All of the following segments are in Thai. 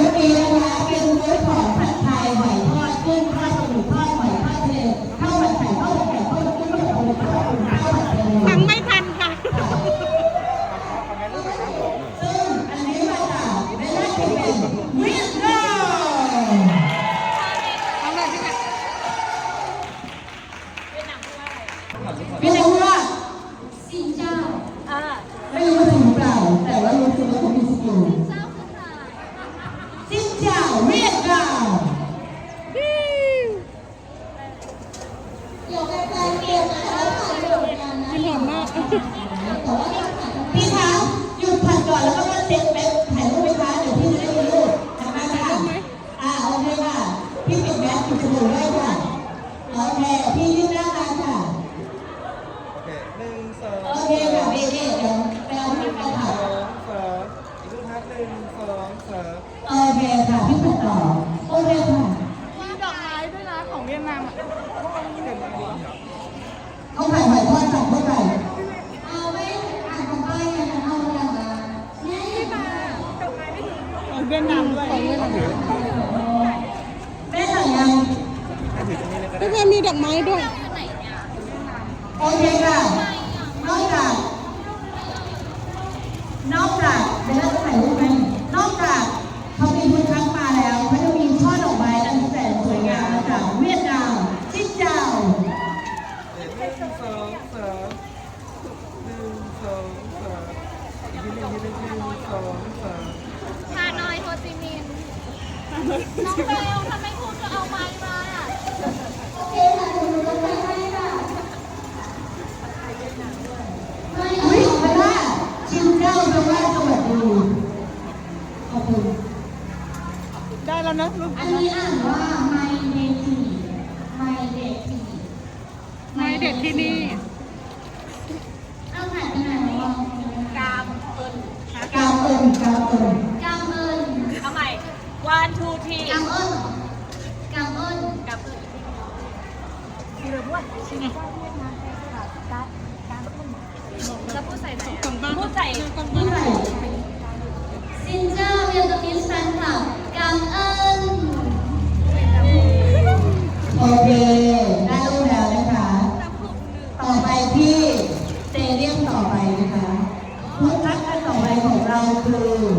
นักเรียะคะเป็นเวิร์ของผัดไทยไหว ฮานอยโฮจิมินห์น้องเบลทำไมคุณจะเอาไม้มาอะอุ๊ยไปลว่าชิวเก้าแปลว่าสวัสดีขอบคุณ ได้แล้วนะลูก อันนี้อ่านว่า রাখো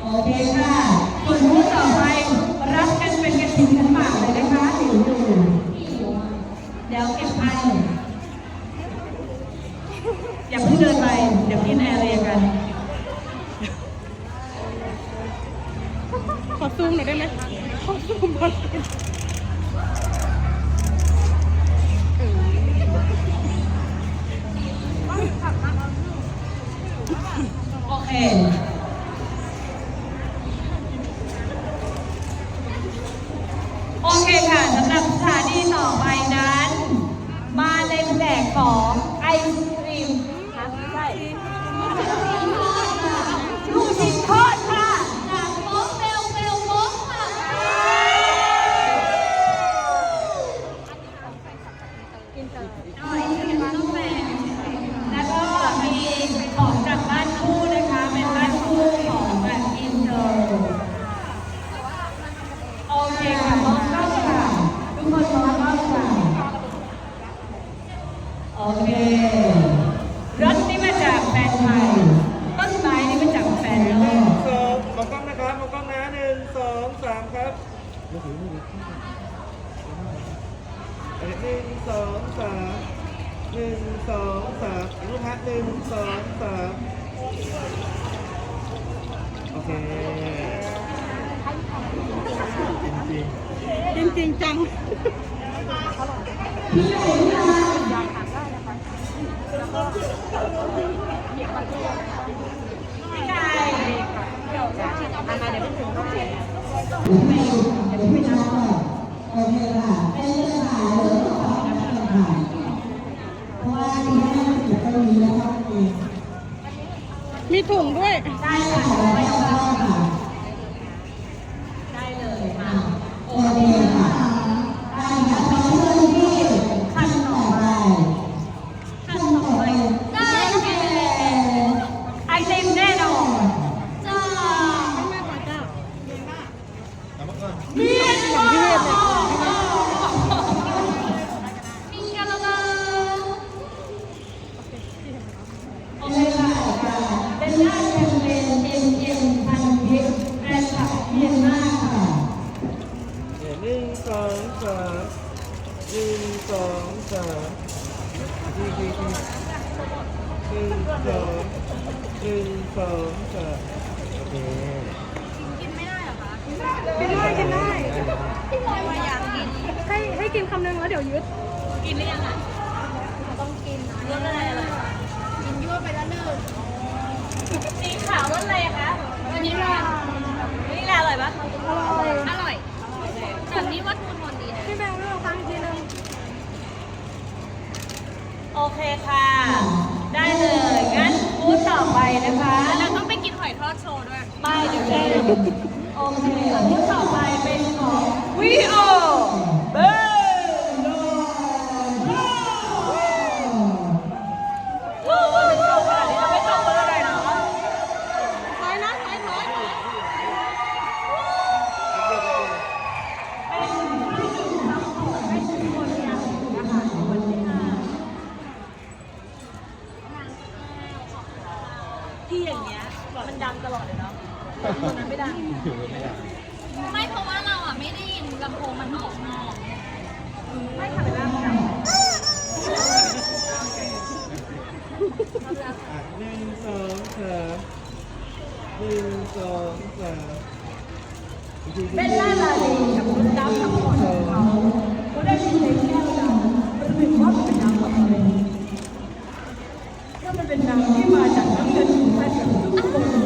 โอเคค่ะกลุ่มที่ต่อไปรักกันเป็นกระถิ่นกันหมากเลยนะคะหิวดูเดี๋ยวเก็บไปอย่าเพิ่งเดินไป เดี๋ยวกินแอร์เรยกัน ขอซูมหน่อยได้ไหมขอซูมก่อน โอเค โอเคค่ะสำหรับสถานีต่อไปนั้น มาเในแผกของไอศครีมค่ะใช่ลูกชิ้นทอดค่ะจากโป๊กเบลเบลโป๊กค่ะ กิน องสามทีทีทีหนึ่งสองหนึ่งสองสามโอเคกินได้กินได้ให้ให้กินคำนึงแล้วเดี๋ยวยึด กินหรือยังอะต้องกินรสอะไรอร่อยกินยั่วไปแล้วหนึ่งสีขาวรสอะไรคะวันนี้ลานี่แหละอร่อยปะอร่อย อร่อยแบบนี้ว่าทูนวันดีนะ พี่แบงค์เลือกฟังอีกทีนึง โอ เคค่ะ ได้เลยงั้นบูธต่อไปนะคะเราต้องไปกินหอยทอดโชว์ด้วยไม่เดี๋ยวแค่โอเคบูธต่อไปเป็นของวีโอเบอร์โอ้โหเป็นโชว์ขนาดนี้เราไม่ต้องเบอร์เลยเนาะ ถอยนะถอยถอยถอย ที่อย่างเงี้ยมันดังตลอดเลยเนาะตอนนั้นไม่ดัง ไม่เพราะว่าเราอะไม่ได้ยินลำโพงมันออกนอก ไม่ค่ะเป็นหน้ามันดัง อะหนึ่งสองสามหนึ่งสองสาม เบลล่าลาลีกับคุณดับทั้งหมดของเขาเขาได้ยินเพลงแก้วดำมันเป็นว่ามันเป็นน้ำของอะไรถ้ามันเป็นน้ำที่มาจากน้ำเงินของท่านกับทุกคน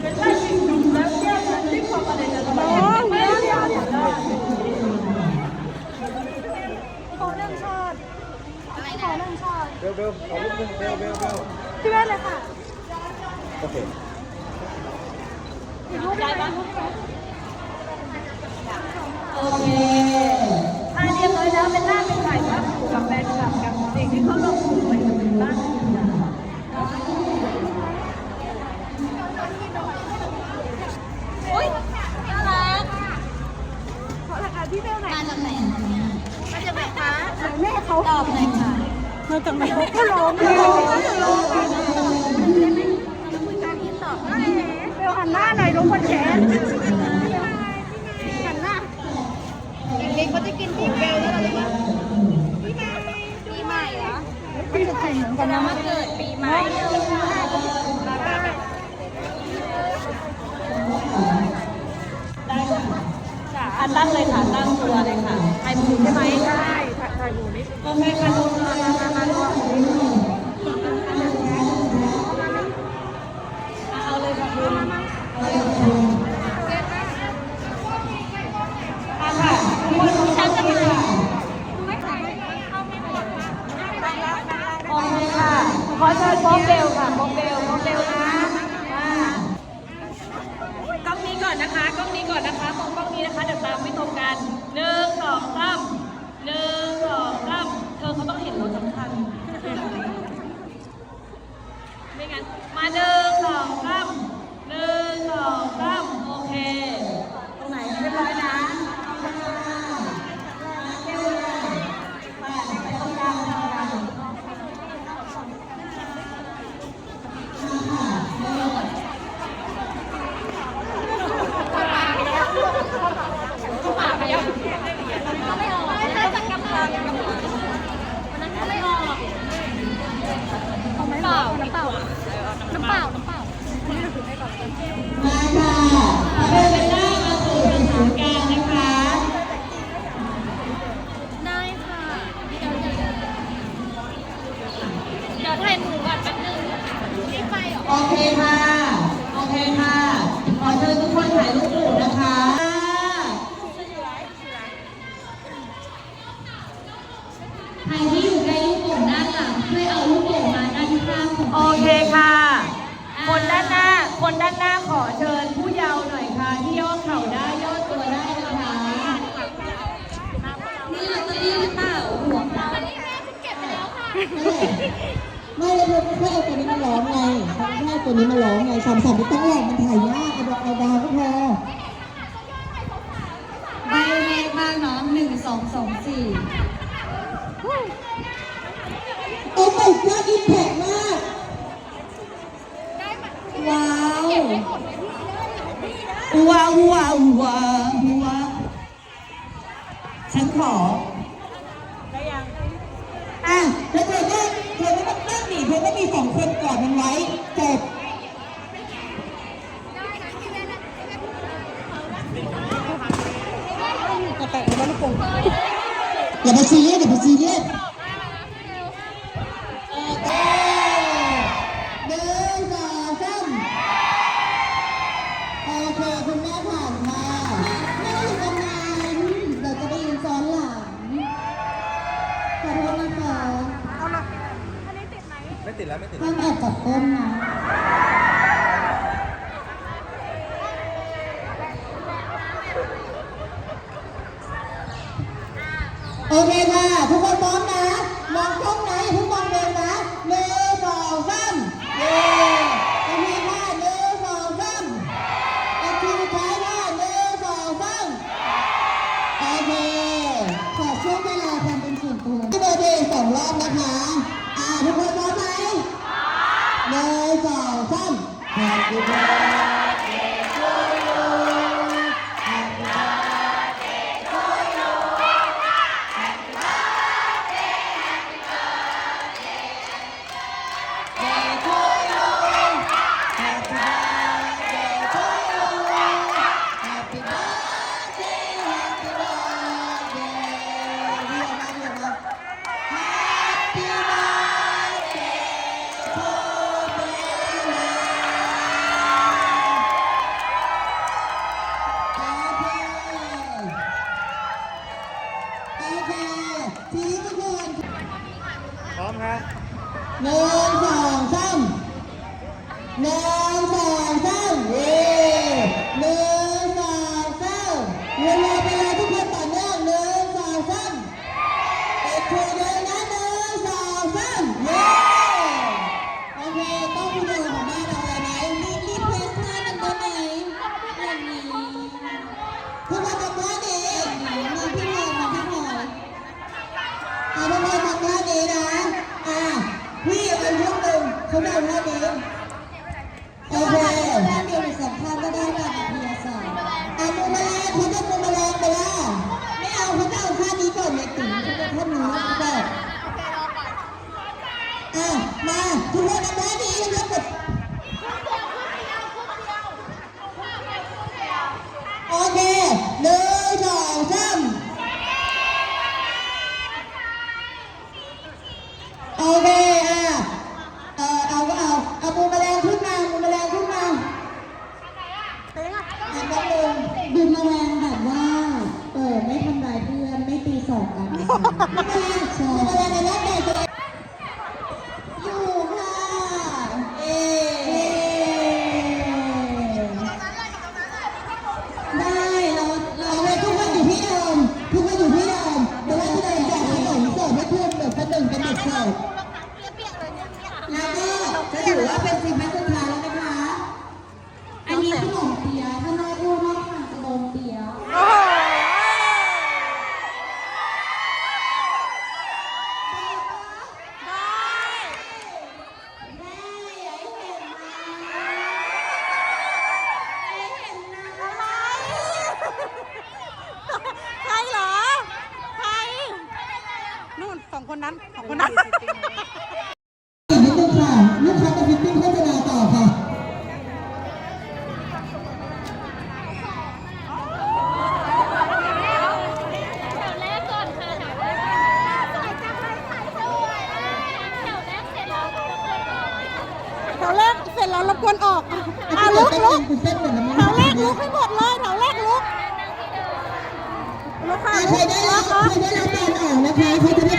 เป็นท่านที่ดุน้ำแก้วนั้นที่ความอะไรจะระบายไม่ได้ยากได้ ขอเรื่องชอด อะไร ขอ นะ เรื่องชอด เบลเบลขอรูปหนึ่งเบลเบลเบลพี่แว่นเลยค่ะโอเคอีกรูปได้ไหมรูปได้ไหมโอเคถ้าเรียบร้อยแล้วเป็นหน้าเป็นถ่ายภาพคู่กับแฟนคลับกับสิ่งที่เขาลงทุนไว้กับบ้านโอ๊ยน่ารักขอราคาพี่เบลหน่อยมาจากไหนมาจากไหนคะ แม่เขา ตอบหน่อยค่ะ มาจากไหนเขาก็ร้องเลยเราคุยกันที่ตอบได้เบลหันหน้าหน่อยลงคนแขนหันหน้าเด็กๆเขาจะกินพี่เบลแล้วเราเลยว่าปีใหม่เหรอพี่จะแต่งเหมือนกันนะมาเกิดปีใหม่ได้ค่ะตั้งเลยค่ะตั้งตัวเลยค่ะไทยบูใช่ไหมใช่ ถ่ายบูนี่โอเคค่ะดูมามามามาเอาเลยค่ะคุณอะค่ะทุกคนทุกท่ามีค่ะโอเคค่ะขอเชิญพบเบลค่ะโป๊กเบลโป๊กเบลนะอ่ากล้องนี้ก่อนนะคะ กล้องนี้ก่อนนะคะมองกล้องนี้นะคะ เดี๋ยวตามไม่ตรงกันหนึ่งสองสามหนึ่งสองสามเขาต้องเห็นรถสำคัญ ไม่งั้น มาหนึ่งสองสามหนึ่งสองสามโอเค ตรงไหนเรียบร้อยนะ ไม่เลยเพื่อแค่เอาตัวนี้มาร้องไงแค่ตัวนี้มาร้องไงสามสามไม่ต้องแรงมันถ่ายยากเอาดอกเอาดาวก็พอใบเลขบ้างน้องหนึ่งสองสองสี่โอ้ยยอดอิมแพกมาก ว้าวว้าวว้าวว้าวฉันขอ มีสองคนกอดมันไว้จบอย่าไปซีเรียสอย่าไปซีเรียส ติดแล้วไม่ติดมันอากจะก้มนะโอเคค่ะทุกคนพร้อมุกลุกเต้เหมือนละมั้งแถวแรกลุกให้หมดเลยแถวแรกลุกลุกค่ะใครได้รับใครได้รับการออกนะค่ะ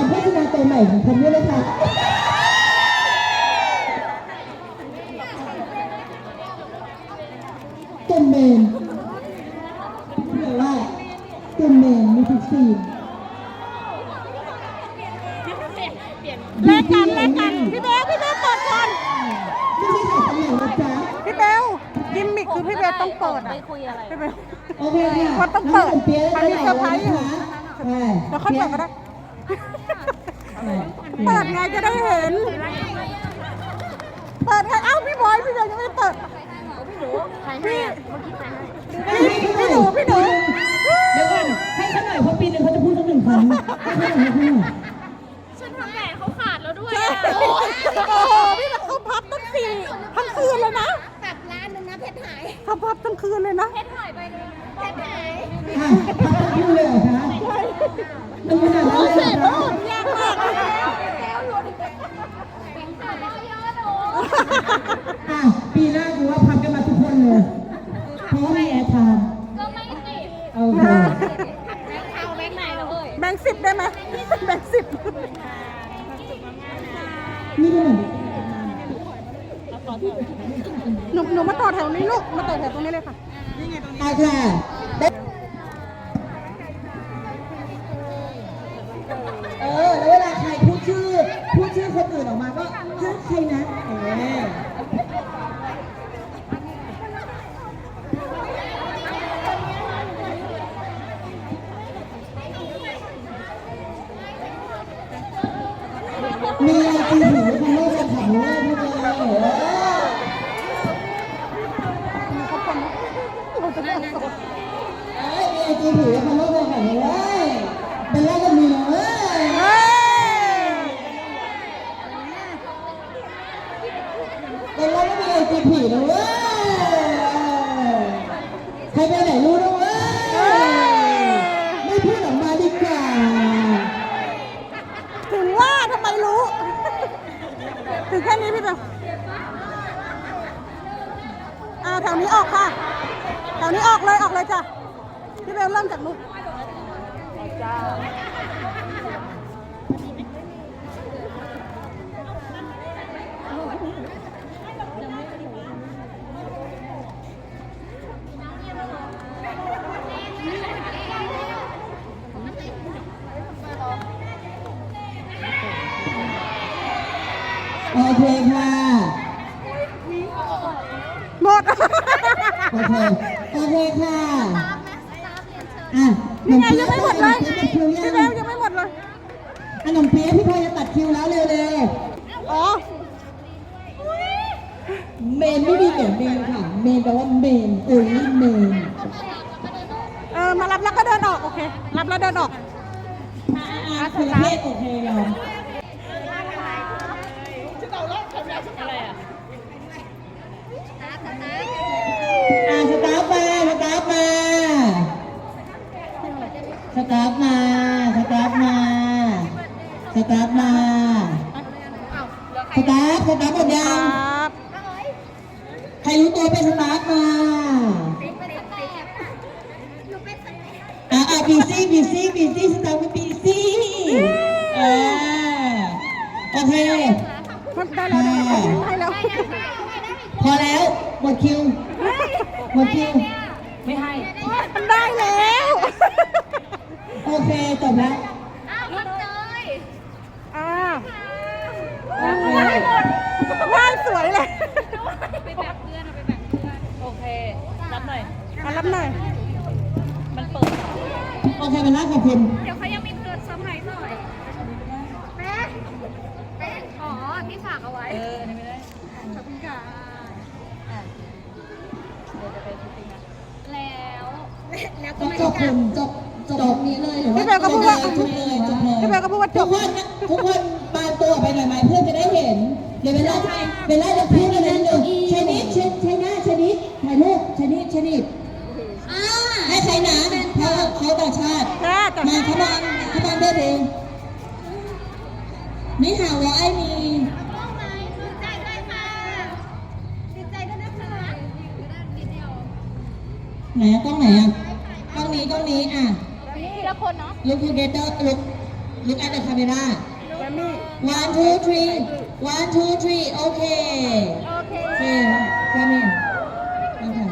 การโฆษณาตัวใหม่ของผมด้วยนะคะ คืนเลยนะ อะพักสักครู่เลยเหรอคะมันขนาดนั้นเลยเหรอคะอะปีหน้ากูว่าพักกันมาทุกคนเลยพราะม่ามแอร์ทำก็ไม่ทม์โอเคแบงค์สิบได้ไหมแบงค์สิบนี่ก็เหมือนูหนูมาต่อแถวนี้ลูก มาต่อแถวตรงนี้เลยค่ะ นี่ไงตรงนี้ ค่ะเออ แล้วเวลาใครพูดชื่อ พูดชื่อคนอื่นออกมาก็ฮะใคนะเออมี Maria. โอเคค่ะหมด โอเคโอเคค่ะอะนี่ไงยังไม่หมดเลยพี่ตัดคิวยังไม่หมดเลย ขนมเปี๊ยะพี่พลอยจะตัดคิวแล้วเร็วอ๋อ ๆเมนไม่มีเหีือนเมนค่ะเมนแปลว่าเมนโอลี่เมนเออ มารับแล้วก็เดินออก โอเค รับแล้วเดินออก อาสุรเพศโอเคเรา ตาฟมาสตาฟสตาฟหมดคยัรังบใครรู้ตัวเป็นสตาฟมาอ่าอ่าบีซี่บีซี่บีซี่สตาฟเป็นบีซี่เออโอเคมันได้แล้วได้แล้วได้แล้วพอแล้วหมดคิวหมดคิวไม่ให้มันได้แล้ว โอเคจบแล้วอ้าวพักเลย อ่า โอเค ว่านสวยเลยไปแบ่งเพื่อนเอาไปแบ่งเพื่อนโอเครับหน่อย มารับหน่อย มันเปิด โอเคเป็นไรขอบคุณ เดี๋ยวเขายังมีเพื่อนเซอร์ไพรส์หน่อยแม่แม่อ๋อพี่ฝากเอาไว้เอออันนี้ไม่ได้ขอบคุณค่ะอะเดี๋ยวจะไปชุดจริงนะแล้ว แล้วจก็บไม่จได้บกลับจบ จบนี้เลยหรือว่าพี่เบลก็พูดว่าจบเลยจบเลยพี่เบลก็พูดว่าจทุบกคนนะทุกคนบานตัวไปหน่อยไหมเพื่อนจะได้เห็นเดี๋ยวเวลาเวลาจะพูดอะไรหนึ่งชนิดชนชนะชนิดถ่ายรูปชนิดชนิดอ่าให้ใครหนาเพราะเขาต่างชาติจ้าจ้ะมาเขาบานเขาบานได้เองนี่หาว่าไอ้มีต้องไหมดีใจด้วยค่ะดีใจด้วยนะคะอยู่ด้านนิดเดียวไหนอะกล้องไหนอะกล้องนี้กล้องนี้อะทีละ คนเนาะ look together look look at the camera แกมมี่ one two three one two three okay โอเค okay come in okay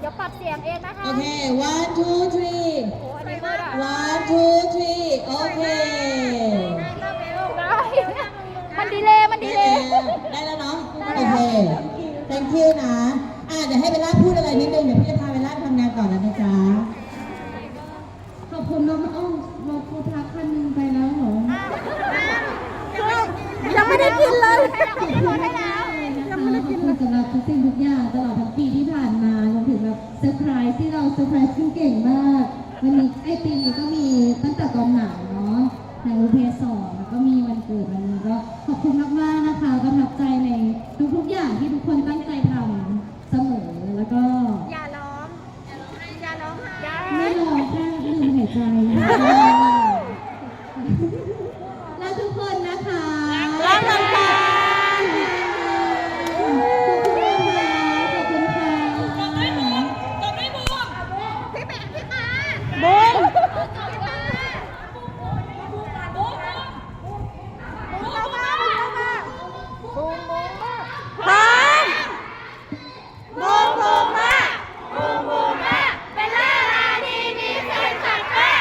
เดี๋ยวปรับเสียงเองนะคะ okay one two three โอ้อันนี้มืดอะ one two three okay ได้มันดีเลยมันดีได้เลแล้วยได้แล้วเนาะโอเค thank you นะ อะเดี๋ยวให้เบลล่าพูดอะไรนิดนึง เดี๋ยวพี่จะพาเบลล่าไปทำงานก่อนแล้วนะจ๊ะ ขอบคุณน้องอ้อมรถฟูทักคันหนึงไปแล้วเหรอ ยังไม่ได้กินเลย ขอบคุณมากเลยนะคะขอบคุณสำหรับทุกสิ่งทุกอย่างตลอดทั้งปีที่ผ่านมารวมถึงแบบเซอร์ไพร ส์ที่เราเซอร์ไพรส์ขึ้นเก่งมาก วันนี้ไอปีนี้ก็มีตั้งแต่ตอนหนังเนาะหนังรูเพสองแล้วก็มีวันเกิดวันนี้ก็ขอบคุณมากๆนะคะประทับใจในทุกๆอย่างที่ทุกคนตั้งใจทำเสมอแล้วก็ อย่าร้องอย่าร้องไห้อย่าร้องไห้ ไม่รอแค่ลืมหายใจนะคะและทุกคนนะคะ รักกันค่ะ ขอบคุณค่ะขอบคุณค่ะ พี่แบงค์พี่มา บุ้ง พี่มาบุ๊กบุ๊กเรามาบุ๊กเรามาบุ๊กบุ๊ก พร้อมบุ้งบุ้งมา บุ๊กบุ๊กมาเบลล่าลาดีมีแฟนคลับค่ะ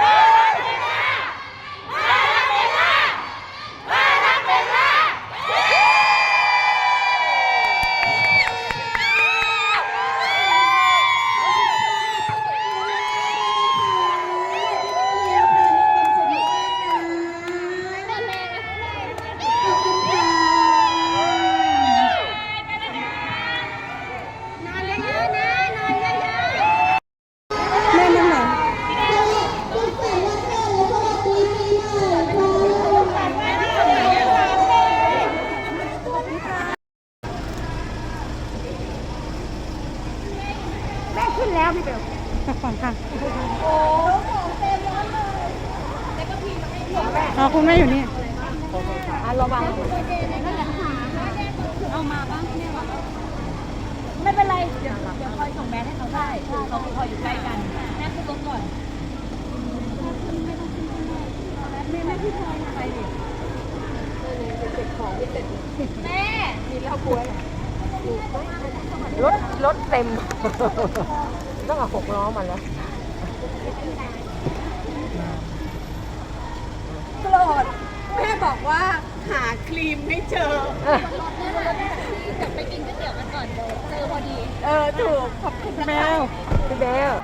ลาเบลล่าลาเบลล่าลาเบลล่า นอนเยอะๆนะ นอนเยอะๆ แม่นั่งไหน คุณแสงวันเกิดและสวัสดีปีใหม่ค่ะ แม่ขึ้นแล้วพี่เบลก่อนค่ะอ๋อคุณแม่อยู่นี่อะระวังเอามาบ้างแม่วะไม่เป็นไรเดี๋ยวเดี๋ยวคอยส่งแมสให้เขาได้เขาคอยอยู่ใกล้กันแม่ขึ้นรถก่อนแม่ร ถรถเต็ม ต้องเอาหกล้อมาแล้วโกรธแม่บอกว่าหาครีมไม่เจอ เดี๋ยวไปกินก๋วยเตี๋ยวกันก่อนเดี๋ยวเจอพอดี เออถูกขอบคุณแมวพี่เบล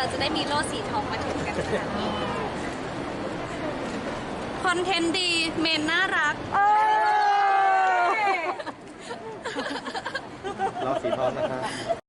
เราจะได้มีโล่สีทองมาถึงกันค่ะคอนเทนต์ดีเมนน่ารักเราสีทองนะครับ